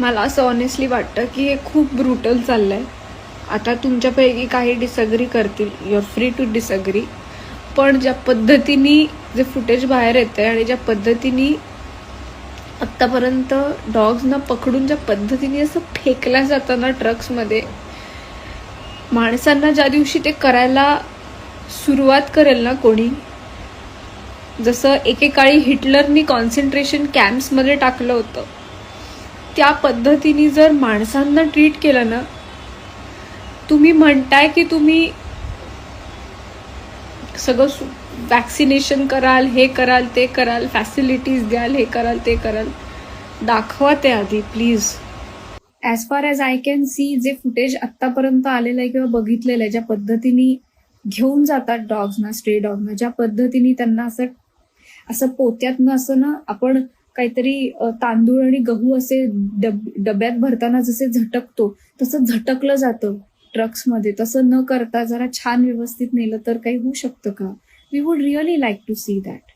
मला असं ऑनेस्टली वाटतं की हे खूप ब्रुटल आहे आता तुमच्यापैकी काही डिसअग्री करतील. युअर फ्री टू डिसअग्री पण ज्या पद्धतीने जे फुटेज बाहेर येतंय आणि ज्या पद्धतीने आत्तापर्यंत डॉग्सना पकडून ज्या पद्धतीने असं फेकल्या जातं ना ट्रक्समध्ये माणसांना ज्या दिवशी ते करायला सुरुवात करेल ना कोणी जसं एकेकाळी हिटलरनी कॉन्सन्ट्रेशन कॅम्प्समध्ये टाकलं होतं. त्या पद्धतीने जर माणसांना ट्रीट केलं ना तुम्ही म्हणताय की तुम्ही सगळं वॅक्सिनेशन कराल हे कराल ते कराल फॅसिलिटीज द्याल हे कराल ते कराल. दाखवा ते आधी please as far as I can see जे फुटेज आत्तापर्यंत आलेलं आहे किंवा बघितलेलं आहे ज्या पद्धतीने घेऊन जातात डॉग्सना स्ट्रे डॉगना ज्या पद्धतीने त्यांना असं असं पोत्यातनं असं ना आपण काहीतरी तांदूळ आणि गहू असे डब डब्यात भरताना जसे झटकतो तसं झटकलं जातं ट्रक्समध्ये तसं न करता जरा छान व्यवस्थित नेलं तर काही होऊ शकतं का? We would really like to see that